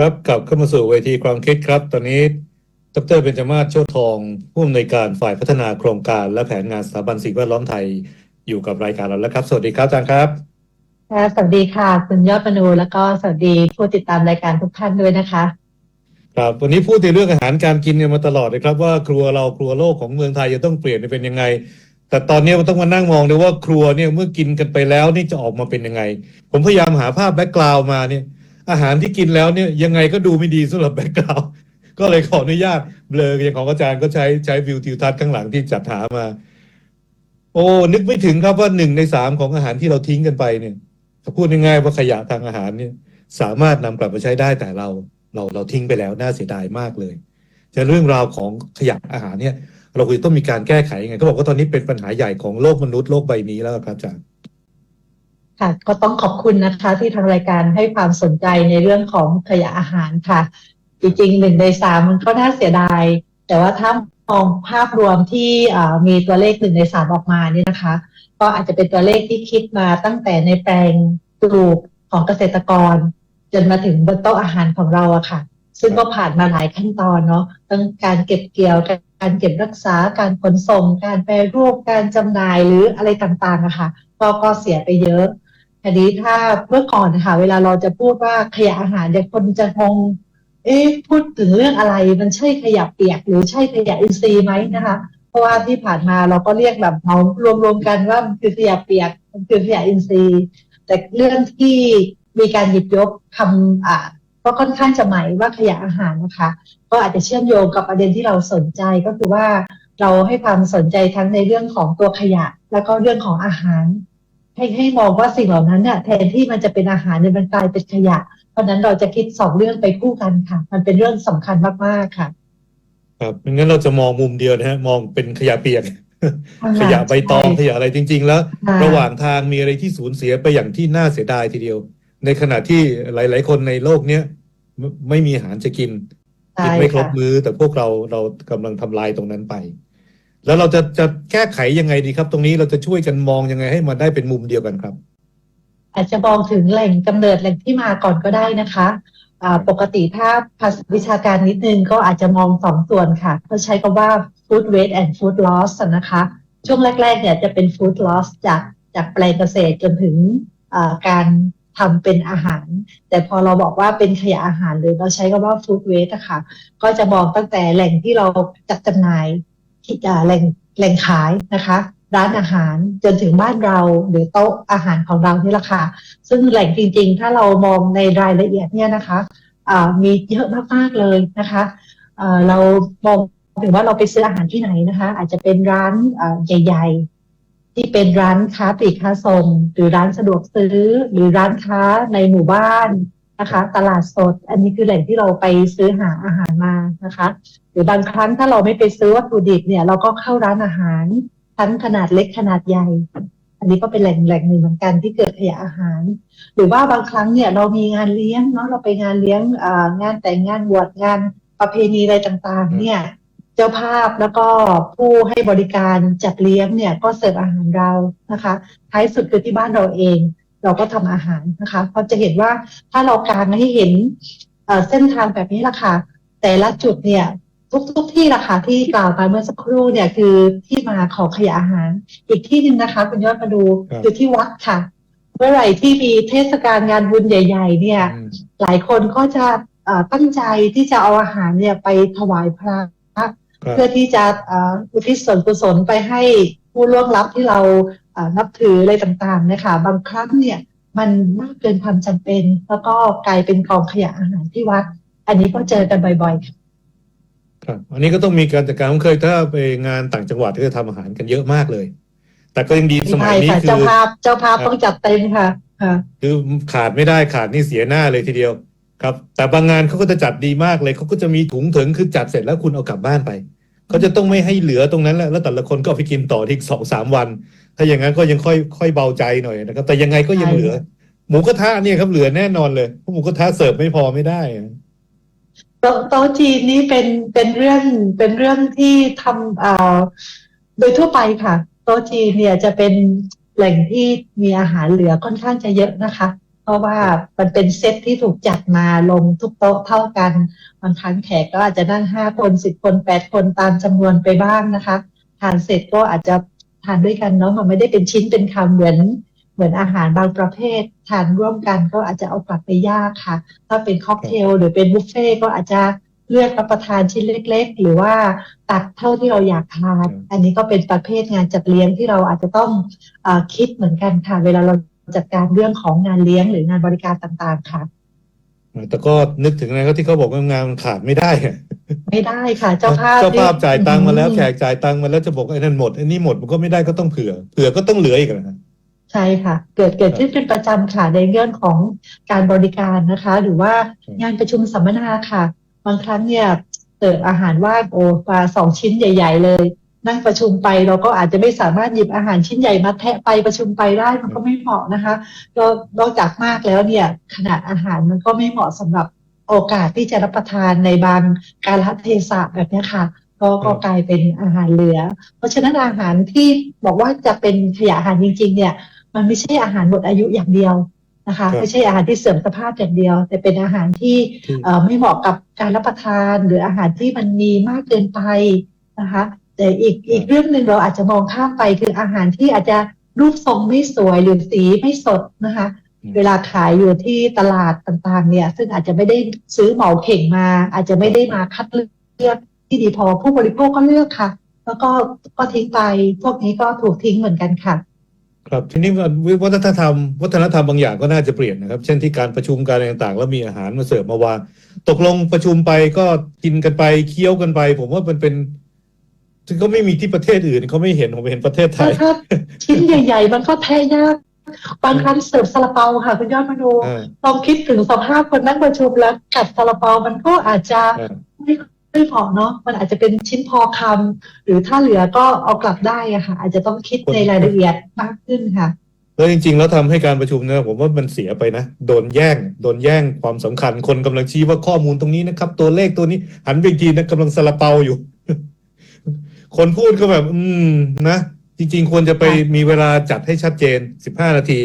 ครับกลับเข้ามาสู่เวทีความคิดครับ ตอนนี้ดรเบญจมาศโชติทองผู้อำนวยการฝ่ายพัฒนาโครงการและแผนงานสถาบันสิ่งแวดล้อมไทยอยู่กับรายการเราแล้วครับ สวัสดีครับอาจารย์ครับค่ะสวัสดีค่ะ คุณยอดมนูแล้วก็สวัสดีผู้ติดตามรายการทุกท่านด้วยนะคะครับวันนี้พูดในเรื่องอาหารการกินเนี่ยมาตลอดเลยครับ ว่าครัวเราครัวโลกของเมืองไทยจะต้องเปลี่ยนไปเป็นยังไง แต่ตอนนี้มันต้องมานั่งมองเลยว่าครัวเนี่ยเมื่อกินกันไปแล้วนี่จะออกมาเป็นยังไง ผมพยายามหาภาพแบ็กกราวมาเนี่ย อาหารที่กินแล้วเนี่ยยังไงก็ดูไม่ดีสำหรับแบ็กกราวก็เลยขออนุญาตเบลออย่างของอาจารย์ก็ใช้ใช้วิวทิวทัศน์ข้างหลังที่จัดหามา โอ้นึกไม่ถึงครับว่าหนึ่งในสามของอาหารที่เราทิ้งกันไปเนี่ยพูดง่ายๆว่าขยะทางอาหารเนี่ย สามารถนำกลับมาใช้ได้แต่เราเราเราทิ้งไปแล้วน่าเสียดายมากเลยจะเรื่องราวของขยะอาหารเนี่ย เราควรต้องมีการแก้ไขยังไงก็บอกว่าตอนนี้เป็นปัญหาใหญ่ของโลกมนุษย์โลกใบนี้แล้วครับอาจารย์ ค่ะก็ต้องขอบคุณนะคะที่ทางรายการให้ความสนใจในเรื่องของขยะอาหารค่ะ จริงๆหนึ่งในสามมันก็น่าเสียดาย แต่ว่าถ้ามองภาพรวมที่มีตัวเลขหนึ่งในสามออกมาเนี่ยนะคะ ก็อาจจะเป็นตัวเลขที่คิดมาตั้งแต่ในแปลงปลูกของเกษตรกร จนมาถึงบนโต๊ะอาหารของเราอะค่ะ ซึ่งก็ผ่านมาหลายขั้นตอนเนาะตั้งการเก็บเกี่ยวการเก็บรักษาการขนส่ง การแปรรูปการจำหน่ายหรืออะไรต่างๆอะค่ะก็ก็เสียไปเยอะ ทีนี้ถ้าเมื่อก่อนนะคะเวลาเราจะพูดว่าขยะอาหารเนี่ยคนจะงงเอ๊ะพูดถึงเรื่องอะไรมันใช่ขยะเปียก หรือใช่ขยะอินทรีย์ไหมนะคะ เพราะว่าที่ผ่านมาเราก็เรียกแบบเอารวมๆกันว่ามันคือขยะเปียกมันคือขยะอินทรีย์ แต่เรื่องที่มีการหยิบยกคำอ่าก็ค่อนข้างจะหมายว่าขยะอาหารนะคะ ก็อาจจะเชื่อมโยงกับประเด็นที่เราสนใจก็คือว่าเราให้ความสนใจทั้งในเรื่องของตัวขยะ แล้วก็เรื่องของอาหาร ให้ให้มองว่าสิ่งเหล่านั้นเนี่ยแทนที่มันจะเป็นอาหารเนี่ยมันกลายเป็นขยะ เพราะฉะนั้นเราจะคิดสองเรื่องไปคู่กันค่ะ มันเป็นเรื่องสำคัญมากๆค่ะ ครับงั้นเราจะมองมุมเดียวนะฮะมองเป็นขยะเปียก ขยะใบตองขยะอะไรจริง ๆ แล้วค่ะระหว่างทางมีอะไรที่สูญเสียไปอย่างที่น่าเสียดายทีเดียว ในขณะที่หลาย ๆ คนในโลกเนี้ยไม่ไม่มีอาหารจะกินใช่กินไม่ครบค่ะมื้อแต่พวกเราเรากำลังทำลายตรงนั้นไป แล้วเราจะจะแก้ไขยังไงดีครับ ตรงนี้เราจะช่วยกันมองยังไงให้มันได้เป็นมุมเดียวกันครับ อาจจะมองถึงแหล่งกำเนิดแหล่งที่มาก่อนก็ได้นะคะปกติถ้าภาษาวิชาการนิดนึงก็อาจจะมองสองส่วนค่ะเขาใช้คำว่า food waste and food loss นะคะ ช่วงแรก ๆ เนี่ยจะเป็น food loss จากจากแปลงเกษตรจนถึงการทำเป็นอาหาร แต่พอเราบอกว่าเป็นขยะอาหารหรือเราใช้คำว่า food waste อะค่ะ ก็จะมองตั้งแต่แหล่งที่เราจัดจำหน่าย แหล่งแหล่งขายนะคะ ร้านอาหารจนถึงบ้านเราหรือโต๊ะอาหารของเรานี่แหละค่ะ ซึ่งแหล่งจริง ๆ ถ้าเรามองในรายละเอียดเนี่ยนะคะมีเยอะมากๆเลยนะคะเรามองถึงว่าเราไปซื้ออาหารที่ไหนนะคะ อาจจะเป็นร้านใหญ่ ๆ ที่เป็นร้านค้าปลีกค้าส่ง หรือร้านสะดวกซื้อ หรือร้านค้าในหมู่บ้าน นะคะ ตลาดสด อันนี้คือแหล่งที่เราไปซื้อหาอาหารมานะคะ หรือบางครั้งถ้าเราไม่ไปซื้อวัตถุดิบเนี่ย เราก็เข้าร้านอาหารทั้งขนาดเล็กขนาดใหญ่ อันนี้ก็เป็นแหล่งแหล่งหนึ่งเหมือนกันที่เกิดขยะอาหาร หรือว่าบางครั้งเนี่ยเรามีงานเลี้ยงเนาะเราไปงานเลี้ยงอ่างานแต่งงานบวชงานประเพณีอะไรต่างๆ เนี่ยเจ้าภาพแล้วก็ผู้ให้บริการจัดเลี้ยงเนี่ยก็เสิร์ฟอาหารเรานะคะ ท้ายสุดคือที่บ้านเราเอง เราก็ทำอาหารนะคะเพราะจะเห็นว่าถ้าเราการให้เห็นเอ่อเส้นทางแบบนี้ละค่ะ แต่ละจุดเนี่ยทุกทุกที่ละค่ะที่กล่าวไปเมื่อสักครู่เนี่ยคือที่มาของขยะอาหาร อีกที่หนึ่งนะคะคุณยอดมาดูครับคือที่วัดค่ะ เมื่อไหร่ที่มีเทศกาลงานบุญใหญ่ ๆ เนี่ยอืมหลายคนก็จะเอ่อตั้งใจที่จะเอาอาหารเนี่ยไปถวายพระครับเพื่อที่จะเอ่ออุทิศส่วนกุศลไปให้ ผู้ล่วงลับที่เราเอ่อนับถืออะไรต่างๆนะคะบางครั้งเนี่ยมันมากเกินความจำเป็น แล้วก็กลายเป็นกองขยะอาหารที่วัด อันนี้ก็เจอกันบ่อยๆค่ะครับอันนี้ก็ต้องมีการจัดการผมเคยถ้าไปงานต่างจังหวัดก็จะทำอาหารกันเยอะมากเลย แต่ก็ยังดีสมัยใช่นี้ค่ะคืเจ้าอภาพเจ้าภาพครับต้องจัดเต็มค่ะค่ะคือขาดไม่ได้ขาดนี่เสียหน้าเลยทีเดียวครับ แต่บางงานเขาก็จะจัดดีมากเลยเขาก็จะมีถุงถึงคือจัดเสร็จแล้วคุณเอากลับบ้านไป เขาจะต้องไม่ให้เหลือตรงนั้นแหละแล้วแต่ละคนก็เอาไปกินต่อที่สองสามวัน ถ้าอย่างนั้นก็ยังค่อยค่อยเบาใจหน่อยนะครับ แต่ยังไงก็ยังใช่เหลือ หมูกระทะเนี่ยครับเหลือแน่นอนเลยเพราะหมูกระทะเสิร์ฟไม่พอไม่ได้อะโต๊ะโต๊ะจีนนี่เป็นเป็นเรื่องเป็นเรื่องที่ทำเอ่อโดยทั่วไปค่ะ โต๊ะจีนเนี่ยจะเป็นแหล่งที่มีอาหารเหลือค่อนข้างจะเยอะนะคะ เพราะว่ามันเป็นเซตที่ถูกจัดมาลงทุกโต๊ะเท่ากันบางครั้งแขกก็อาจจะนั่งห้าคนสิบคนแปดคนตามจำนวนไปบ้างนะคะทานเสร็จก็อาจจะทานด้วยกันเนาะมันไม่ได้เป็นชิ้นเป็นคำเหมือนเหมือนอาหารบางประเภท ทานร่วมกันก็อาจจะเอากลับไปยากค่ะ ถ้าเป็นค็อกเทลหรือเป็นบุฟเฟ่ก็อาจจะเลือกรับประทานชิ้นเล็ก ๆ หรือว่าตักเท่าที่เราอยากทาน อันนี้ก็เป็นประเภทงานจัดเลี้ยงที่เราอาจจะต้องอคิดเหมือนกันค่ะ เวลาเรา จัดการเรื่องของงานเลี้ยงหรืองานบริการต่างๆค่ะ แต่ก็นึกถึงนะก็ที่เขาบอกว่างานมันขาดไม่ได้อะไม่ได้ค่ะ เจ้าภาพเจ้าภาพนี่จ่ายตังค์มาแล้วอืแขกจ่ายตังค์มาแล้วจะบอกไอ้นั่นหมดไอ้นี่หมดมันก็ไม่ได้ก็ต้องเผื่อ เผื่อก็ต้องเหลืออีกนะใช่ค่ะ เกิดเกิดขึ้นเป็นประจำค่ะในเรื่องของการบริการนะคะ หรือว่าครับงานประชุมสัมมนาค่ะ บางครั้งเนี่ยเสิร์ฟอาหารว่างโอมาสองชิ้นใหญ่ ๆ เลย นั่งประชุมไปเราก็อาจจะไม่สามารถหยิบอาหารชิ้นใหญ่มาแทะไปประชุมไปได้มันก็ไม่เหมาะนะคะก็นอกจากมากแล้วเนี่ยขนาดอาหารมันก็ไม่เหมาะสำหรับโอกาสที่จะรับประทานในบางการละเทศะแบบเนี้ยค่ะก็ก็กลายเป็นอาหารเหลือ เพราะฉะนั้นอาหารที่บอกว่าจะเป็นขยะอาหารจริง ๆ เนี่ย มันไม่ใช่อาหารหมดอายุอย่างเดียวนะคะครับไม่ใช่อาหารที่เสื่อมสภาพอย่างเดียว แต่เป็นอาหารที่ที่เอ่อไม่เหมาะกับการรับประทาน หรืออาหารที่มันมีมากเกินไปนะคะ แต่อีกอีกเรื่องหนึ่งเราอาจจะมองข้ามไปคืออาหารที่อาจจะรูปทรงไม่สวยหรือสีไม่สดนะคะอืมเวลาขายอยู่ที่ตลาดต่างๆ เนี่ย ซึ่งอาจจะไม่ได้ซื้อเหมาเข่งมา อาจจะไม่ได้มาคัดเลือกที่ดีพอผู้บริโภคก็เลือกค่ะ แล้วก็ก็ทิ้งไปพวกนี้ก็ถูกทิ้งเหมือนกันค่ะ ครับทีนี้วัฒนธรรม วัฒนธรรมบางอย่างก็น่าจะเปลี่ยนนะครับ เช่นที่การประชุมการอะไรต่างๆ แล้วมีอาหารมาเสิร์ฟมาวางตกลงประชุมไปก็กินกันไปเคี้ยวกันไป ผมว่ามันเป็น ซึ่งก็ไม่มีที่ประเทศอื่นเขาไม่เห็นผมเห็นประเทศไทถ้ายถ้าชิ้นใหญ่ ๆ มันก็แท้ยากบางครั้งเสิร์ฟซาลาเปาค่ะคุณยอดมโนอ่าลองคิดถึงสภาพคนนั่งประชุมแล้วกัดซาลาเปามันก็อาจจะอ่าไม่ไม่พอเนาะมันอาจจะเป็นชิ้นพอคำหรือถ้าเหลือก็เอากลับได้อะค่ะ อาจจะต้องคิดในรายละเอียดมากขึ้นค่ะแล้วจริงๆ แล้วทำให้การประชุมเนี่ยผมว่ามันเสียไปนะ โดนแย่ง โดนแย่งความสำคัญคนกำลังชี้ว่าข้อมูลตรงนี้นะครับ ตัวเลขตัวนี้หันไปอีกทีนะกำลังซาลาเปาอยู่ คนพูดก็แบบ อืมนะ จริง ๆ ควรจะไปค่ะมีเวลาจัดให้ชัดเจน15นาที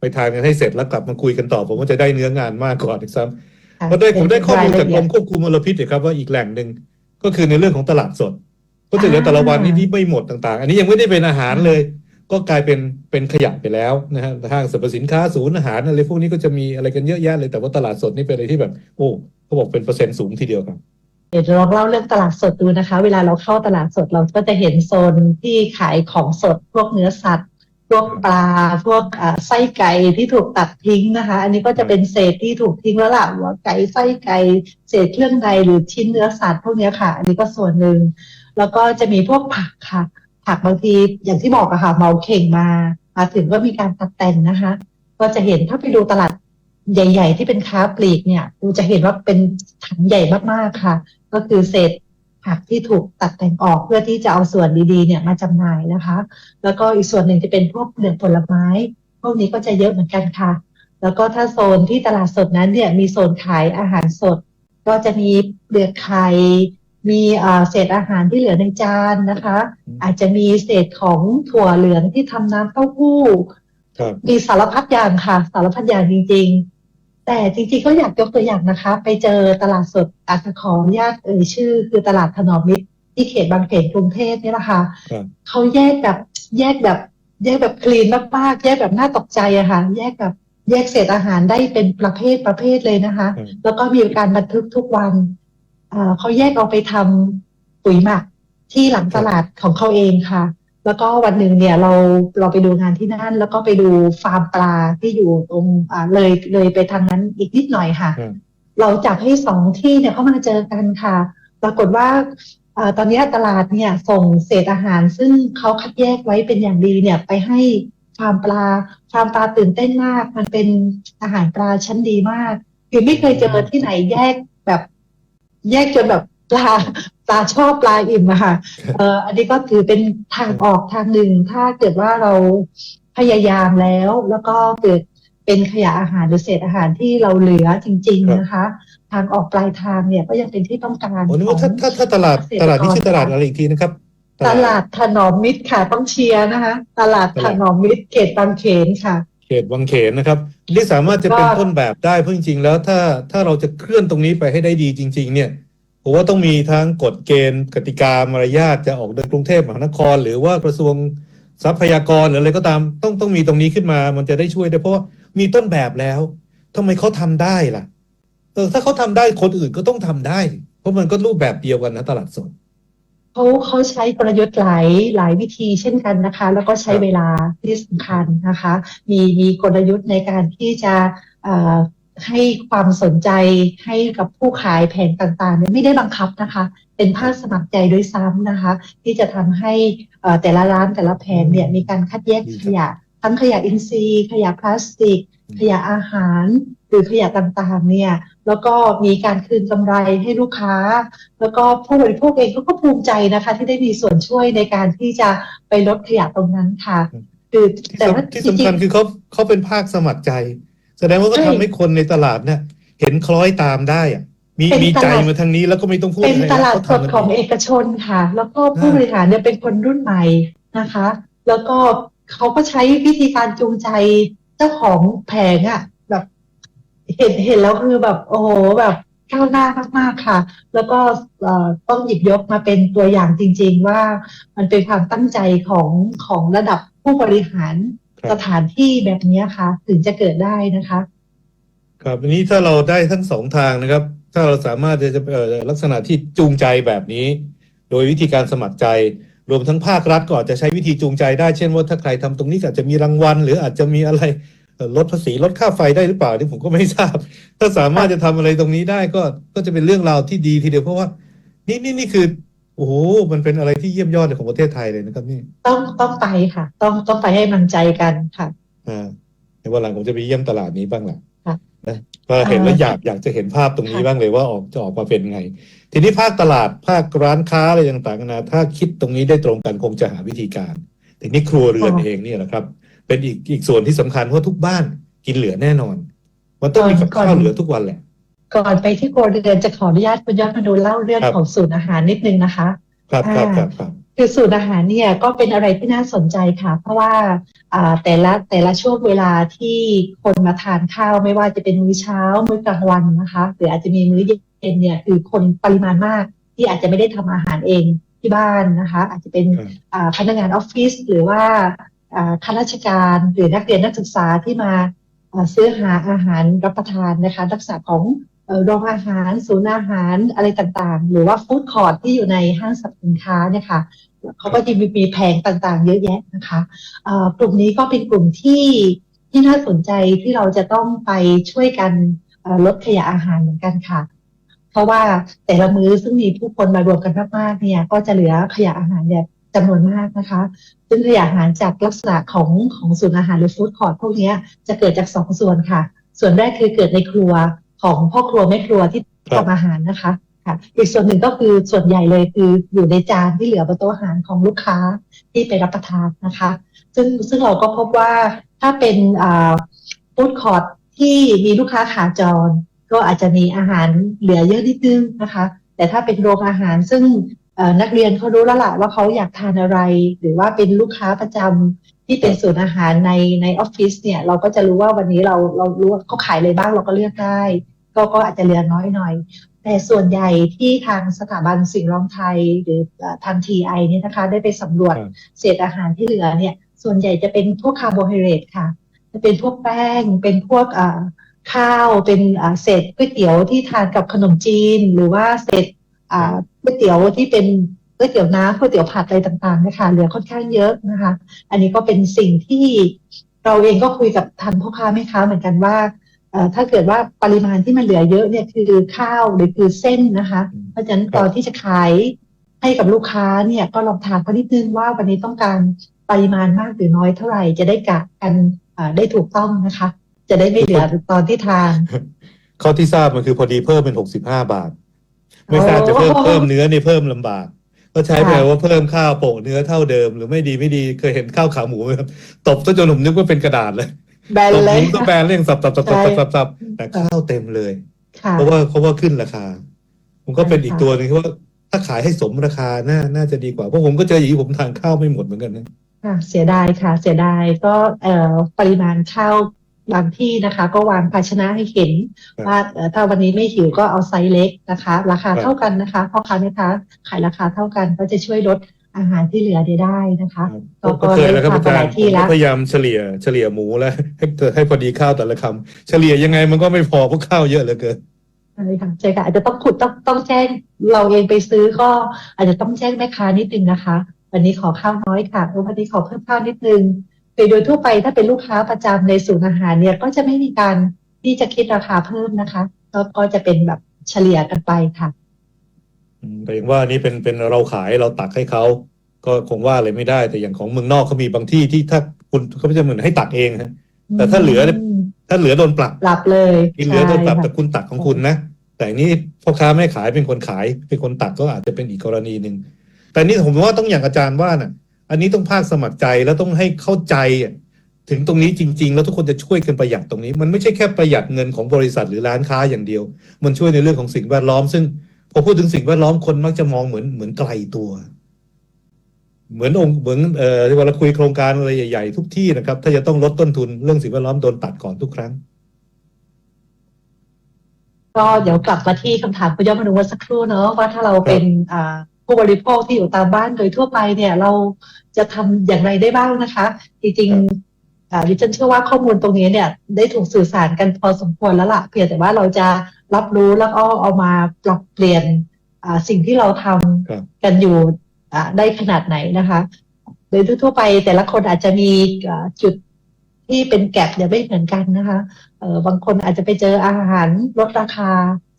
ไปทานกันให้เสร็จแล้วกลับมาคุยกันต่อ ผมว่าจะได้เนื้องานมากกว่าอีกซ้ำค่ะเพราะได้ผมได้ข้อมูลรยจากละกเอีรยดมควบคุมมลพิษนะครับว่าอีกแหล่งหนึ่งก็คือในเรื่องของตลาดสด ก็จะเหลือแต่ละวันนี้ที่ไม่หมดต่างๆ อันนี้ยังไม่ได้เป็นอาหารเลย ก็กลายเป็นเป็นขยะไปแล้วนะฮะห้างสรรพสินค้าศูนย์อาหารอะไรพวกนี้ก็จะมีอะไรกันเยอะแยะเลยแต่ว่าตลาดสดนี่เป็นอะไรที่แบบ โอ้เขาบอกเป็นเปอร์เซ็นต์สูงทีเดียวครับ เดี๋ยวลองเล่าเรื่องตลาดสดดูนะคะ เวลาเราเข้าตลาดสดเราก็จะเห็นโซนที่ขายของสด พวกเนื้อสัตว์ พวกปลา พวกไส้ไก่ที่ถูกตัดทิ้งนะคะ อันนี้ก็จะเป็นเศษที่ถูกทิ้งแล้วล่ะหัวไก่ไส้ไก่เศษเครื่องในหรือชิ้นเนื้อสัตว์พวกนี้ค่ะ อันนี้ก็ส่วนหนึ่งแล้วก็จะมีพวกผักค่ะ ผักบางทีอย่างที่บอกอะค่ะเมาเข่งมา มาถึงก็มีการตัดแต่งนะคะ ก็จะเห็นถ้าไปดูตลาด ใหญ่ ๆ ที่เป็นค้าปลีกเนี่ยดูจะเห็นว่าเป็นถังใหญ่มากๆค่ะ ก็คือเศษผักที่ถูกตัดแต่งออกเพื่อที่จะเอาส่วนดีๆเนี่ยมาจำหน่ายนะคะ แล้วก็อีกส่วนหนึ่งจะเป็นพวกเปลือกผลไม้ พวกนี้ก็จะเยอะเหมือนกันค่ะ แล้วก็ถ้าโซนที่ตลาดสดนั้นเนี่ยมีโซนขายอาหารสด ก็จะมีเปลือกไข่มีเอ่อเศษอาหารที่เหลือในจานนะคะอืมอาจจะมีเศษของถั่วเหลืองที่ทำน้ำเต้าหู้ครับมีสารพัดอย่างค่ะ สารพัดอย่างจริง ๆ แต่จริงๆก็อยากยกตัวอย่างนะคะ ไปเจอตลาดสดอาจจะขออนุญาตเอ่ยชื่อ คือตลาดถนอมมิตรที่เขตบางเขนกรุงเทพนี่แหละค่ะครับเขาแยกแบบแยกแบบ แยกแบบคลีนมากๆแยกแบบน่าตกใจอะค่ะ แยกแบบแยกเศษอาหารได้เป็นประเภทประเภทเลยนะคะอืมแล้วก็มีการบันทึกทุกวันเอ่อเขาแยกเอาไปทำปุ๋ยหมักที่หลังตลาดของเขาเองค่ะ แล้วก็วันหนึ่งเนี่ยเราเราไปดูงานที่นั่น แล้วก็ไปดูฟาร์มปลาที่อยู่ตรงอ่าเลยเลยไปทางนั้นอีกนิดหน่อยค่ะอืมเราจับให้สองที่เนี่ยเข้ามาเจอกันค่ะ ปรากฏว่าเอ่อตอนนี้ตลาดเนี่ยส่งเศษอาหาร ซึ่งเขาคัดแยกไว้เป็นอย่างดีเนี่ยไปให้ฟาร์มปลาฟาร์มปลาตื่นเต้นมาก มันเป็นอาหารปลาชั้นดีมากคือไม่เคยเจอที่ไหนแยกแบบ แยกจนแบบปลา ปลาชอบปลาอิ่มอะค่ะเอออันนี้ก็ถือเป็นทางออกทางหนึ่ง ถ้าเกิดว่าเราพยายามแล้ว แล้วก็เกิดเป็นขยะอาหารหรือเศษอาหารที่เราเหลือจริงครับๆนะคะ ทางออกปลายทางเนี่ยก็ยังเป็นที่ต้องการโอ้นึกขอว่าถ้างถ้าถ้าตลาดเกษตรกรตลาดนี้ชื่อตลาดอะไรอีกทีนะครับตลาดถนอมมิตรค่ะต้องเชียร์นะคะ ตลาดถนอมมิตรเขตบางเขนค่ะ เขตวังเขนนะครับนี่สามารถจะเป็นต้นแบบได้เพราะจริงๆแล้วถ้าถ้าเราจะเคลื่อนตรงนี้ไปให้ได้ดีจริง ๆ เนี่ย ผมว่าต้องมีทั้งกฎเกณฑ์กติกามารยาทจะออกโดยกรุงเทพมหานคร หรือว่ากระทรวงทรัพยากรหรืออะไรก็ตามต้องต้องมีตรงนี้ขึ้นมา มันจะได้ช่วยได้เพราะว่ามีต้นแบบแล้วทำไมเขาทำได้ล่ะเออถ้าเขาทำได้คนอื่นก็ต้องทำได้ เพราะมันก็รูปแบบเดียวกันนะตลาดสดเขาเขาใช้กลยุทธ์หลายหลายวิธีเช่นกันนะคะ แล้วก็ใช้ครับเวลาที่สำคัญนะคะ มีมีกลยุทธ์ในการที่จะเอ่อ ให้ความสนใจให้กับผู้ขายแผงต่างๆเนี่ยไม่ได้บังคับนะคะ เป็นภาคสมัครใจด้วยซ้ำนะคะ ที่จะทำให้แต่ละร้านแต่ละแผงเนี่ยมีการคัดแยกขยะ ทั้งขยะอินทรีย์ ขยะพลาสติก ขยะอาหาร หรือขยะต่างๆเนี่ยแล้วก็มีการคืนกำไรให้ลูกค้า แล้วก็ผู้บริโภคเองก็ก็ภูมิใจนะคะ ที่ได้มีส่วนช่วยในการที่จะไปลดขยะตรงนั้นค่ะคือแต่ว่าที่สำคัญคือเขาเขาเป็นภาคสมัครใจ แสดงว่าก็ใช่ทำให้คนในตลาดเนี่ยเห็นคล้อยตามได้อะมีเป็นมีใจตลาด มาทางนี้แล้วก็ไม่ต้องพูๆดเป็นอะไรตลาดเขสดทำกันของเองเอกชนค่ะ แล้วก็ผู้บริหารเนี่ยเป็นคนรุ่นใหม่นะคะ แล้วก็เขาก็ใช้วิธีการจูงใจเจ้าของแผงอะแบบ เห็นเห็นแล้วคือแบบ โอ้โหแบบก้าวหน้ามากๆค่ะ แล้วก็เอ่อต้องหยิบยกมาเป็นตัวอย่างจริง ๆ ว่ามันเป็นความตั้งใจของของระดับผู้บริหารครับ สถานที่แบบนี้ค่ะ ถึงจะเกิดได้นะคะ ครับอันนี้ถ้าเราได้ทั้งสองทางนะครับ ถ้าเราสามารถจะเอ่อลักษณะที่จูงใจแบบนี้ โดยวิธีการสมัครใจ รวมทั้งภาครัฐก็อาจจะใช้วิธีจูงใจได้เช่นว่าถ้าใครทำตรงนี้ก็อาจจะมีรางวัล หรืออาจจะมีอะไรเอ่อลดภาษีลดค่าไฟได้หรือเปล่าที่ผมก็ไม่ทราบ ถ้าสามารถจะทำอะไรตรงนี้ได้ก็ก็จะเป็นเรื่องราวที่ดีทีเดียวเพราะว่า นี่นี่นี่คือ โอ้โหมันเป็นอะไรที่เยี่ยมยอดของประเทศไทยเลยนะครับนี่ต้องต้องไปค่ะ ต้องต้องไปให้กำลังใจกันค่ะอ่าในวันหลังผมจะไปเยี่ยมตลาดนี้บ้างแหละค่ะนะก็เห็นแล้วอ่าอยากอยากจะเห็นภาพตรงนี้ค่ะบ้างเลยว่าออกจะออกมาเป็นไง ทีนี้ภาคตลาดภาคร้านค้าอะไรต่างๆนานาถ้าคิดตรงนี้ได้ตรงกันคงจะหาวิธีการทีนี้ครัวเรือนเองเนี่ยแหละครับ เป็นอีกอีกส่วนที่สำคัญเพราะทุกบ้านกินเหลือแน่นอน มันต้องมีกับข้าวเหลือทุกวันแหละ ก่อนไปที่ครัวเรือนจะขออนุญาตคุณยอดมนูเล่าเรื่องครับของศูนย์อาหารนิดนึงนะคะ ครับครับอ่าครับครับคือสูตรอาหารเนี่ยก็เป็นอะไรที่น่าสนใจค่ะ เพราะว่าอ่าแต่ละแต่ละช่วงเวลาที่คนมาทานข้าวไม่ว่าจะเป็นมื้อเช้า มื้อกลางวันนะคะหรืออาจจะมีมื้อเย็นเนี่ยคือคนปริมาณมาก ที่อาจจะไม่ได้ทำอาหารเองที่บ้านนะคะ อาจจะเป็นครับอ่าพนักงานออฟฟิศหรือว่าอ่าข้าราชการหรือนักเรียนนักศึกษาที่มาอ่าซื้อหาอาหารรับประทานนะคะลักษณะของเอ่อ โรงอาหาร ศูนย์อาหารอะไรต่างๆ หรือว่าฟู้ดคอร์ทที่อยู่ในห้างสรรพสินค้าเนี่ยค่ะเขาก็จะมีมีแผงต่างๆ เยอะแยะนะคะกลุ่มนี้ก็เป็นกลุ่มที่ที่น่าสนใจที่เราจะต้องไปช่วยกันลดขยะอาหารเหมือนกันค่ะ เพราะว่าแต่ละมื้อซึ่งมีผู้คนมารวมกันมากๆเนี่ย ก็จะเหลือขยะอาหารเนี่ยจำนวนมากนะคะ ซึ่งขยะอาหารจากลักษณะของของศูนย์อาหารหรือฟู้ดคอร์ทพวกนี้จะเกิดจากสองส่วนค่ะ ส่วนแรกคือเกิดในครัว ของพ่อครัวแม่ครัวที่ครับทำอาหารนะคะค่ะอีกส่วนหนึ่งก็คือส่วนใหญ่เลยคืออยู่ในจานที่เหลือบนโต๊ะอาหารของลูกค้าที่ไปรับประทานนะคะ ซึ่งซึ่งเราก็พบว่าถ้าเป็นฟู้ดคอร์ทที่มีลูกค้าขาจร ก็อาจจะมีอาหารเหลือเยอะนิดนึงนะคะ แต่ถ้าเป็นโรงอาหารซึ่งเอ่อนักเรียนเขารู้แล้วล่ะว่าเขาอยากทานอะไร หรือว่าเป็นลูกค้าประจำ ที่เป็นศูนย์อาหารในในออฟฟิศเนี่ยเราก็จะรู้ว่าวันนี้เราเรารู้ว่าเขาขายอะไรบ้างเราก็เลือกได้ ก็ก็อาจจะเหลือน้อยหน่อย แต่ส่วนใหญ่ที่ทางสถาบันสิ่งรองไทยหรือเอ่อทางทีไอเนี่ยนะคะ ได้ไปสำรวจครับเศษอาหารที่เหลือเนี่ย ส่วนใหญ่จะเป็นพวกคาร์โบไฮเดรตค่ะจะเป็นพวกแป้งเป็นพวกอ่าข้าวเป็นอ่าเศษก๋วยเตี๋ยวที่ทานกับขนมจีน หรือว่าเศษอ่าก๋วยเตี๋ยวที่เป็น ก๋วยเตี๋ยวน้ำก๋วยเตี๋ยวผัดอะไรต่างๆนะคะเหลือค่อนข้างเยอะนะคะ อันนี้ก็เป็นสิ่งที่เราเองก็คุยกับทางพ่อค้าแม่ค้าเหมือนกันว่าเอ่อถ้าเกิดว่าปริมาณที่มันเหลือเยอะเนี่ยคือข้าวหรือคือเส้นนะคะอืมเพราะฉะนั้นครับตอนที่จะขายให้กับลูกค้าเนี่ยก็ลองถามเขานิดนึงว่าวันนี้ต้องการปริมาณมากหรือน้อยเท่าไหร่จะได้กะกันอ่าได้ถูกต้องนะคะ จะได้ไม่เหลือตอนที่ทานข้อที่ทราบมันคือพอดีเพิ่มเป็นหกสิบห้าบาท ไม่ทราบจะเพิ่มโอ้เพิ่มเนื้อนี่เพิ่มลำบาก ก็ใช้แปลค่ะว่าเพิ่มข้าวโปะเนื้อเท่าเดิม หรือไม่ดีไม่ดีเคยเห็นข้าวขาหมูไหมครับตบซะจนผมนึกว่าเป็นกระดาษเลยแบนตบเลหยมูก็แบนเร่งสับสับสับสับใช่สับสับสับแต่ข้าวเต็มเลยค่ะเพราะว่าเพราะว่าขึ้นราคา ผมก็เป็นใช่ค่ะอีกตัวหนึ่งที่ว่าถ้าขายให้สมราคาน่าน่าจะดีกว่าเพราะผมก็เจออย่างนี้ผมทานข้าวไม่หมดเหมือนกันนะค่ะเสียดายค่ะ เสียดายก็เอ่อปริมาณข้าว บางที่นะคะ ก็วางภาชนะให้เห็นครับว่าเอ่อถ้าวันนี้ไม่หิวก็เอาไซส์เล็กนะคะ ราคาครับเท่ากันนะคะพ่อค้าแม่ค้าขายราคาเท่ากันก็จะช่วยลดอาหารที่เหลือได้นะคะครับก็ก็เคยแล้วครับก็อาจารหลายย์ที่ผมแล้ก็วพยายามเฉลี่ยเฉลี่ยหมูแล้วให้ให้พอดีข้าวแต่ละคำเฉลี่ยยังไงมันก็ไม่พอเพราะข้าวเยอะเหลือเกินใช่ค่ะใช่ค่ะอาจจะต้องขุดต้องต้องแจ้งเราเองไปซื้อก็อาจจะต้องแจ้งแม่ค้านิดนึงนะคะ วันนี้ขอข้าวน้อยค่ะเออวันนี้ขอเพิ่มข้าวนิดนึง โดยโดยทั่วไปถ้าเป็นลูกค้าประจำในศูนย์อาหารเนี่ยก็จะไม่มีการที่จะคิดราคาเพิ่มนะคะก็ก็จะเป็นแบบเฉลี่ยกันไปค่ะอืมแต่อย่างว่านี่เป็นเป็นเราขายเราตักให้เขาก็คงว่าอะไรไม่ได้ แต่อย่างของเมืองนอกเขามีบางที่ที่ถ้าคุณเขาจะเหมือนให้ตักเองฮะแต่ถ้าเหลือเนี่ยมถ้าเหลือโดนปรับปรับเลยกินเหลือโดนปรับใช่แต่ค่ะคุณตักของคุณนะแต่อันนี้พ่อค้าแม่ขายเป็นคนขายเป็นคนตักก็อาจจะเป็นอีกกรณีหนึ่งแต่นี่ผมว่าต้องอย่างอาจารย์ว่าน่ะ อันนี้ต้องภาคสมัครใจแล้วต้องให้เข้าใจถึงตรงนี้จริง ๆ แล้วทุกคนจะช่วยกันประหยัดตรงนี้ มันไม่ใช่แค่ประหยัดเงินของบริษัทหรือร้านค้าอย่างเดียว มันช่วยในเรื่องของสิ่งแวดล้อม ซึ่งพอพูดถึงสิ่งแวดล้อมคนมักจะมองเหมือนเหมือนไกลตัว เหมือนองค์เหมือนเอ่อเวลาคุยโครงการอะไรใหญ่ ๆ ทุกที่นะครับ ถ้าจะต้องลดต้นทุนเรื่องสิ่งแวดล้อมโดนตัดก่อนทุกครั้ง ก็เดี๋ยวกลับมาที่คำถามคุณยอดมนุษย์สักครู่เนอะว่าถ้าเราเป็นอ่า ผู้บริโภคที่อยู่ตามบ้านโดยทั่วไปเนี่ย เราจะทำอย่างไรได้บ้างนะคะ จริงๆดิฉันเชื่อว่าข้อมูลตรงนี้เนี่ย ได้ถูกสื่อสารกันพอสมควรแล้วล่ะเพียงแต่ว่าเราจะรับรู้แล้วก็เอามาปรับเปลี่ยนสิ่งที่เราทำครับกันอยู่ได้ขนาดไหนนะคะ โดยทั่วไปแต่ละคนอาจจะมีจุดที่เป็นแก็บเนี่ยไม่เหมือนกันนะคะเออบางคนอาจจะไปเจออาหารลดราคา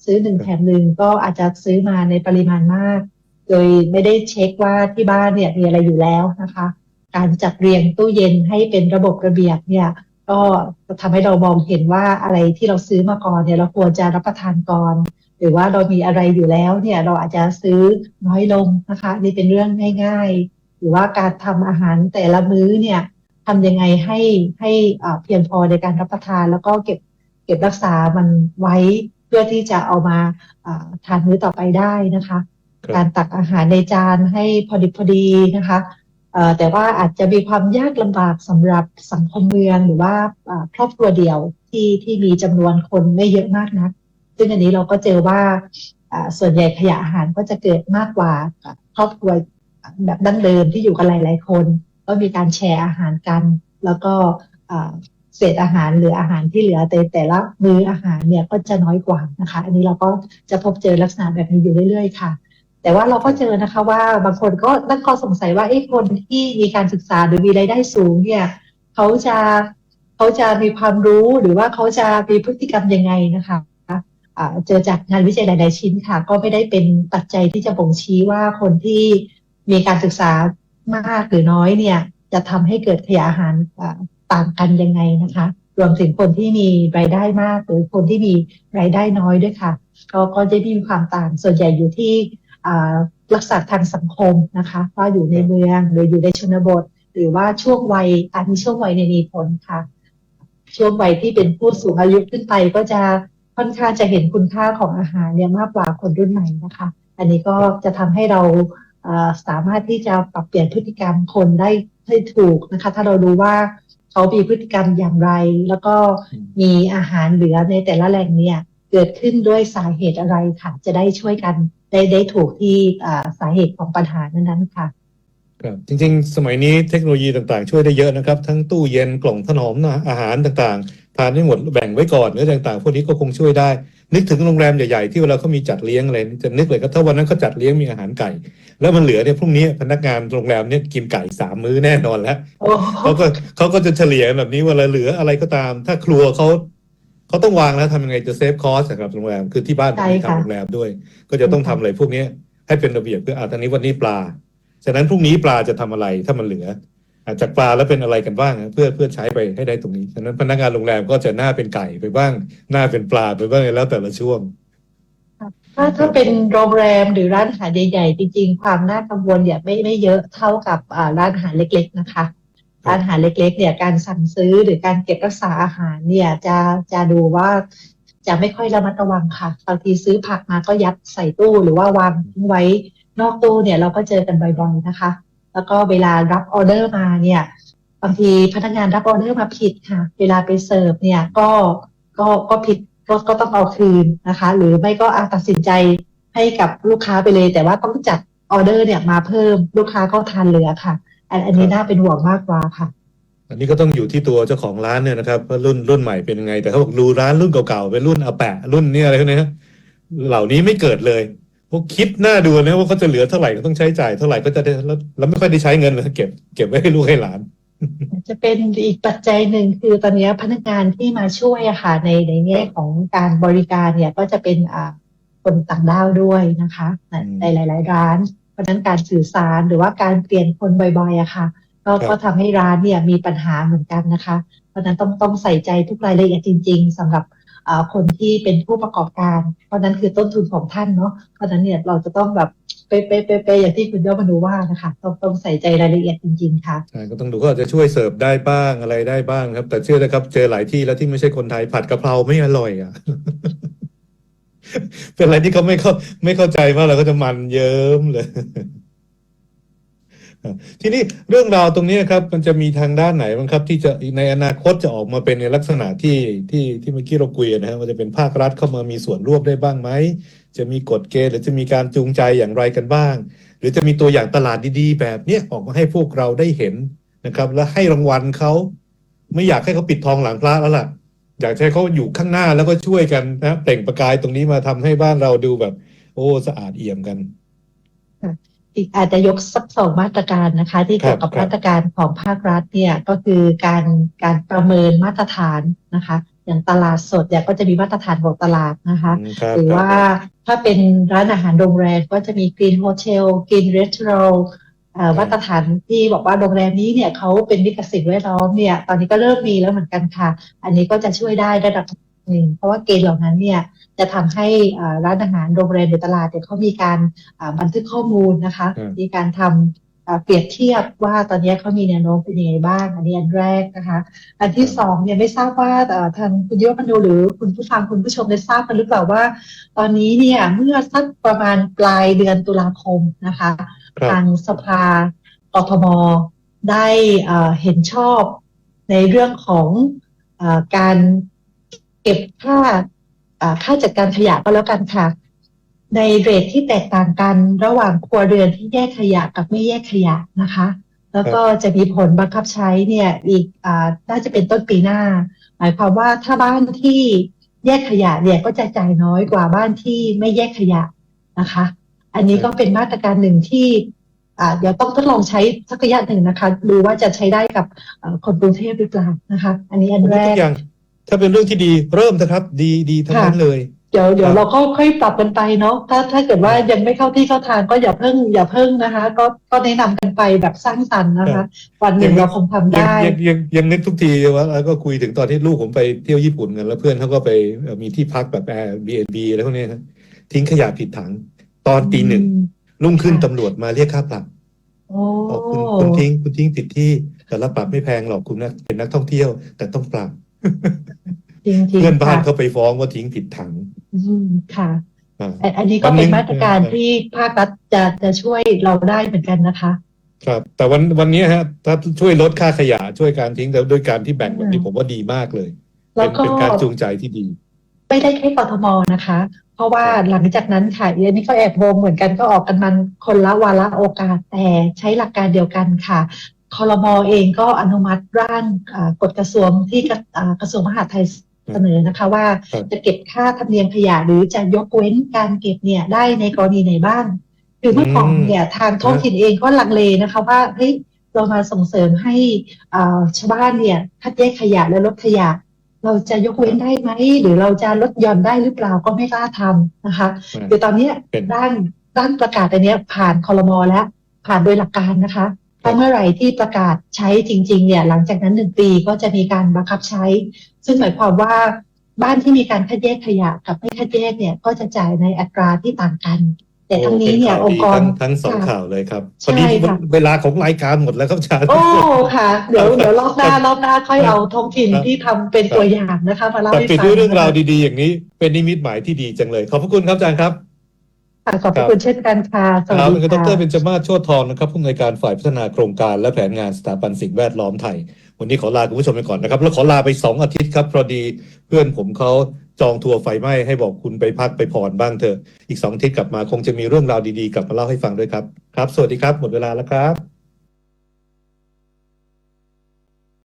ซื้อหนึ่งแถมหนึ่งก็อาจจะซื้อมาในปริมาณมาก โดยไม่ได้เช็คว่าที่บ้านเนี่ยมีอะไรอยู่แล้วนะคะ การจัดเรียงตู้เย็นให้เป็นระบบระเบียบเนี่ยก็จะทำให้เรามองเห็นว่าอะไรที่เราซื้อมาก่อนเนี่ยเราควรจะรับประทานก่อน หรือว่าเรามีอะไรอยู่แล้วเนี่ยเราอาจจะซื้อน้อยลงนะคะ นี่เป็นเรื่องง่ายๆ หรือว่าการทำอาหารแต่ละมื้อเนี่ยทำยังไงให้ให้อ่าเพียงพอในการรับประทาน แล้วก็เก็บเก็บรักษามันไว้เพื่อที่จะเอามาทานมื้อต่อไปได้นะคะ การตักอาหารในจานให้พอดิบพอดีนะคะแต่ว่าอาจจะมีความยากลำบากสำหรับสังคมเมืองหรือว่าครอบครัวเดียวที่ที่มีจำนวนคนไม่เยอะมากนัก ซึ่งอันนี้เราก็เจอว่าส่วนใหญ่ขยะอาหารก็จะเกิดมากกว่าครอบครัวแบบดั้งเดิมที่อยู่กันหลาย ๆ คน ก็มีการแชร์อาหารกัน แล้วก็เศษอาหารหรืออาหารที่เหลือแต่แต่ละมื้ออาหารเนี่ยก็จะน้อยกว่านะคะ อันนี้เราก็จะพบเจอลักษณะแบบนี้อยู่เรื่อย ๆ ค่ะ แต่ว่าเราก็เจอนะคะว่าบางคนก็ตั้งข้อสงสัยว่าไอ้คนที่มีการศึกษาหรือมีรายได้สูงเนี่ยเขาจะเขาจะมีความรู้หรือว่าเขาจะมีพฤติกรรมยังไงนะคะเจอจากงานวิจัยหลาย ๆ ชิ้นค่ะ ก็ไม่ได้เป็นปัจจัยที่จะบ่งชี้ว่าคนที่มีการศึกษามากหรือน้อยเนี่ย จะทำให้เกิดขยะอาหารต่างกันยังไงนะคะ รวมถึงคนที่มีรายได้มาก หรือคนที่มีรายได้น้อยด้วยค่ะ ก็ก็จะมีความต่างส่วนใหญ่อยู่ที่ ลักษณะทางสังคมนะคะว่าอยู่ในเมืองหรืออยู่ในชนบท หรือว่าช่วงวัยอาจมีช่วงวัยในยมีผลค่ะ ช่วงวัยที่เป็นผู้สูงอายุขึ้นไปก็จะค่อนข้างจะเห็นคุณค่าของอาหารเนี่ยมากกว่าคนรุ่นใหม่นะคะ อันนี้ก็จะทำให้เราเอ่อสามารถที่จะปรับเปลี่ยนพฤติกรรมคนได้ให้ถูกนะคะ ถ้าเรารู้ว่าเขามีพฤติกรรมอย่างไร แล้วก็อืมมีอาหารเหลือในแต่ละแหล่งเนี่ยเกิดขึ้นด้วยสาเหตุอะไรค่ะ จะได้ช่วยกัน ได้ได้ถูกที่อ่าสาเหตุของปัญหานั้นๆค่ะครับจริงๆ สมัยนี้เทคโนโลยีต่างๆ ช่วยได้เยอะนะครับ ทั้งตู้เย็นกล่องถนอมอาหารต่างๆ ทานได้หมดแบ่งไว้ก่อนหรือต่างๆ พวกนี้ก็คงช่วยได้ นึกถึงโรงแรมใหญ่ๆ ที่เวลาเขามีจัดเลี้ยงอะไรนี่จะนึกเลยก็ถ้าวันนั้นเขาจัดเลี้ยงมีอาหารไก่ แล้วมันเหลือเนี่ยพรุ่งนี้พนักงานโรงแรมเนี่ยกินไก่สามมื้อแน่นอนแล้วโอ้เขาก็เขาก็จะเฉลี่ยแบบนี้เวลาเหลืออะไรก็ตาม ถ้าครัวเขา เขาต้องวางแล้วทำยังไงจะเซฟคอสสำหรับโรงแรมคือที่บ้านผมไม่ทำโรงแรมด้วย ก็จะต้องทำอะไรพวกนี้ให้เป็นระเบียบเพื่ออ่าตอนนี้วันนี้ปลาฉะนั้นพรุ่งนี้ปลาจะทำอะไรถ้ามันเหลืออะจากปลาแล้วเป็นอะไรกันบ้างนะเพื่อเพื่อใช้ไปให้ได้ตรงนี้ฉะนั้นพนักงานโรงแรมก็จะหน้าเป็นไก่ไปบ้างหน้าเป็นปลาไปบ้างแล้วแต่ละช่วง ถ้าถ้าเป็นโรงแรมหรือร้านอาหารใหญ่ๆ จริงๆ ความน่ากังวลเนี่ยไม่ไม่เยอะเท่ากับอ่าร้านอาหารเล็ก ๆ นะคะ ครับร้านอาหารเล็กๆเนี่ยการสั่งซื้อหรือการเก็บรักษาอาหารเนี่ยจะจะดูว่าจะไม่ค่อยระมัดระวังค่ะบางทีซื้อผักมาก็ยัดใส่ตู้หรือว่าวางทิ้งไว้นอกตู้เนี่ยเราก็เจอกันบ่อยๆนะคะ แล้วก็เวลารับออเดอร์มาเนี่ยบางทีพนักงานรับออเดอร์มาผิดค่ะ เวลาไปเสิร์ฟเนี่ยก็ก็ก็ผิดก็ก็ต้องเอาคืนนะคะ หรือไม่ก็อาตัดสินใจให้กับลูกค้าไปเลย แต่ว่าต้องจัดออเดอร์เนี่ยมาเพิ่มลูกค้าก็ทานเหลือค่ะ อันอันนี้น่าเป็นห่วงมากกว่าค่ะ อันนี้ก็ต้องอยู่ที่ตัวเจ้าของร้านเนี่ยนะครับว่ารุ่นรุ่นใหม่เป็นยังไง แต่เขาบอกดูร้านรุ่นเก่าๆเป็นรุ่นอาแปะรุ่นเนี้อะไรพวกเนี้ยเหล่านี้ไม่เกิดเลยพวกคิดหน้าดูนะว่าเขาจะเหลือเท่าไหร่ก็ต้องใช้จ่ายเท่าไหร่ก็จะได้แล้วแล้วไม่ค่อยได้ใช้เงินเลยเก็บเก็บไว้ให้ลูกให้หลาน จะเป็นอีกปัจจัยหนึ่งคือตอนนี้พนักงานที่มาช่วยอะค่ะในในแง่ของการบริการเนี่ยก็จะเป็นอ่าคนต่างด้าวด้วยนะคะในอืมในหลาย ๆ ร้านเพ ราะฉะนั้นการสื่อสารหรือว่าการเปลี่ยนคนบ่อยๆอะค่ะก็ครับก็ทำให้ร้านเนี่ยมีปัญหาเหมือนกันนะคะ เพราะฉะนั้นต้องต้องใส่ใจทุกรายละเอียดจริง ๆสำหรับอ่าคนที่เป็นผู้ประกอบการ เพราะนั้นคือต้นทุนของท่านเนาะเพราะฉะนั้นเนี่ยเราจะต้องแบบเป๊ะๆๆๆอย่างที่คุณยอดมนูว่านะคะต้องต้องใส่ใจรายละเอียดจริงๆค่ะใช่ก็ต้องดูเขาอาจจะช่วยเสิร์ฟได้บ้างอะไรได้บ้างครับ แต่เชื่อนะครับเจอหลายที่แล้วที่ไม่ใช่คนไทยผัดกะเพราไม่อร่อยอะ เป็นอะไรที่เขาไม่เข้าไม่เข้าใจมากเราก็จะมันเยิ้มเลยทีนี้เรื่องราวตรงนี้ครับ มันจะมีทางด้านไหนบ้างครับ ที่จะในอนาคตจะออกมาเป็นในลักษณะที่ที่ที่เมื่อกี้เราคุยกันนะฮะว่าจะเป็นภาครัฐเข้ามามีส่วนร่วมได้บ้างไหมจะมีกฎเกณฑ์หรือจะมีการจูงใจอย่างไรกันบ้าง หรือจะมีตัวอย่างตลาดดีๆ แบบเนี้ยออกมาให้พวกเราได้เห็นนะครับ และให้รางวัลเขาไม่อยากให้เขาปิดทองหลังพระแล้วล่ะ อยากให้เขาอยู่ข้างหน้าแล้วก็ช่วยกันนะเปล่งประกายตรงนี้มาทำให้บ้านเราดูแบบ โอ้สะอาดเอี่ยมกันอีกอาจจะยกสักสองมาตรการนะคะ ที่เกี่ยวกับครับมาตรการของภาครัฐเนี่ยก็คือการการประเมินมาตรฐานนะคะ อย่างตลาดสดเนี่ยก็จะมีมาตรฐานของตลาดนะคะอืมครับหรือครับว่าถ้าเป็นร้านอาหารโรงแรมก็จะมีกรีนโฮเทลกรีนรีสอร์ท มาตรฐานที่บอกว่าโรงแรมนี้เนี่ยเขาเป็นวิกสิตแวดล้อมเนี่ย ตอนนี้ก็เริ่มมีแล้วเหมือนกันค่ะ อันนี้ก็จะช่วยได้ระดับหนึ่งเพราะว่าเกณฑ์เหล่านั้นเนี่ยจะทำให้อ่าร้านอาหารโรงแรมหรือตลาดเนี่ยเขามีการอ่าบันทึกข้อมูลนะคะอืมมีการทำอ่าเปรียบเทียบว่าตอนนี้เขามีแนวโน้มเป็นยังไงบ้าง อันนี้อันแรกนะคะ อันที่สองเนี่ยไม่ทราบว่าเอ่อทางคุณโยมนูหรือคุณผู้ฟังคุณผู้ชมได้ทราบกันหรือเปล่าว่า ตอนนี้เนี่ยเมื่อสักประมาณปลายเดือนตุลาคมนะคะครับ ทางสภากทมได้เห็นชอบในเรื่องของอการเก็บค่าค่าจัดการขยะก็แล้วกันค่ะ ในเรทที่แตกต่างกันระหว่างครัวเรือนที่แยกขยะกับไม่แยกขยะนะคะ แล้วก็จะมีผลบังคับใช้เนี่ยอีกอน่าจะเป็นต้นปีหน้า หมายความว่าถ้าบ้านที่แยกขยะเนี่ยก็จะจ่ายน้อยกว่าบ้านที่ไม่แยกขยะนะคะ อันนี้ก็เป็นมาตรการหนึ่งที่อ่าเดี๋ยวต้องทดลองใช้สักระยะหนึ่งนะคะดูว่าจะใช้ได้กับเอ่อคนกรุงเทพหรือเปล่านะคะ อันนี้อันผมแรว่าทุกกอย่างถ้าเป็นเรื่องที่ดีเริ่มนะครับ ดีดีทั้งนั้นเลย เดี๋ยวเดี๋ยควรับเราก็ค่อยปรับกันไปเนาะถ้าถ้าเกิดว่ายังไม่เข้าที่เข้าทางก็อย่าเพิ่งอย่าเพิ่งนะคะ ก็ก็แนะนำกันไปแบบสร้างสรรค์นะคะ วันหนึ่งเราคงทำยังได้ ยังยังยังนึกทุกทีว่าแล้วก็คุยถึงตอนที่ลูกผมไปเที่ยวญี่ปุ่นกันแล้วเพื่อนเขาก็ไปเอ่อมีที่พักแบบ Airbnb อะไรพวกเนี้ยครับทิ้งขยะผิดถัง ตอนตีหนึ่งรุ่งขึ้นค่ะตำรวจมาเรียกค่าปรับโอ้บอกคุณคุณทิ้งคุณทิ้งผิดที่แต่ละปรับไม่แพงหรอกคุณนะเป็นนักท่องเที่ยว แต่ต้องปรับจริงจริงเพื่อนบ้านค่ะเขาไปฟ้องว่าทิ้งผิดถังอืมค่ะอ่าอันอันนี้ก็วันหนึ่เป็นงมาตรการเออที่ภาครัฐจะจะช่วยเราได้เหมือนกันนะคะ ครับ แต่วันวันนี้ฮะถ้าช่วยลดค่าขยะช่วยการทิ้งแล้วด้วยการที่แบ่งแบบนี้อืมผมว่าดีมากเลยแล้เป็วนก็เป็นการจูงใจที่ดี ไม่ได้แค่กทมนะคะ เพราะว่าครับหลังจากนั้นค่ะเอันนี้ก็แอบงงเหมือนกันก็ออกกันมันคนละวาระโอกาสแต่ใช้หลักการเดียวกันค่ะคอรมอเองก็อนุมัติร่างอ่ากฎกระทรวงที่กระอ่ากระทรวงมหาดไทยเสนอนะคะว่าครับจะเก็บค่าธรรมเนียมขยะหรือจะยกเว้นการเก็บเนี่ยได้ในกรณีไหนบ้างคือเมื่อก่อนเนี่ยทางท้องถิ่นเองก็ลังเลนะคะว่าเฮ้ยเรามาส่งเสริมให้อ่าชาวบ้านเนี่ยคัดแยกขยะและลดขยะ เราจะยกเว้นได้ไหม หรือเราจะลดหย่อนได้หรือเปล่าก็ไม่กล้าทำนะคะอ่าคือตอนเนี้ยเป็นร่างร่างประกาศอันเนี้ยผ่านคอรมอแล้ว ผ่านโดยหลักการนะคะถ้าเมื่อไหร่ที่ประกาศใช้จริง ๆ เนี่ย หลังจากนั้นหนึ่งปีก็จะมีการบังคับใช้ ซึ่งหมายความว่าบ้านที่มีการคัดแยกขยะกับไม่คัดแยกเนี่ยก็จะจ่ายในอัตราที่ต่างกัน แต่ทั้งนี้เนี่ยโอ้องป็ค์กรข่าวดีทั้งทั้งสองค่ะข่าวเลยครับใช่พอดีค่ะเวลาของรายการหมดแล้วครับอาจารย์โอ้ค่ะ เดี๋ยวเดี๋ยวรอบหน้ารอบหน้าค่อยเอาท้องถิ่นครับที่ทำเป็นตัวอย่างนะคะมาเล่าแต่ให้ปิดฟังด้วยเรื่องราวนะคะดีๆ อย่างนี้เป็นนิมิตหมายที่ดีจังเลย ขอบพระคุณครับอาจารย์ครับค่ะขอบพระคุณเช่นกันค่ะสควัสรับดีเป็นดค่ะรเบญจมาศโชติทองนะครับผู้อำนวยการฝ่ายพัฒนาโครงการและแผนงานสถาบันสิ่งแวดล้อมไทย วันนี้ขอลาคุณผู้ชมไปก่อนนะครับ แล้วขอลาไปสองอาทิตย์ครับพอดีเพื่อนผมเขา จองทัวร์ไฟไหม้ให้บอกคุณไปพักไปผ่อนบ้างเถอะ อีกสองทิศกลับมาคงจะมีเรื่องราวดีๆ กลับมาเล่าให้ฟังด้วยครับ ครับ สวัสดีครับ หมดเวลาแล้วครับ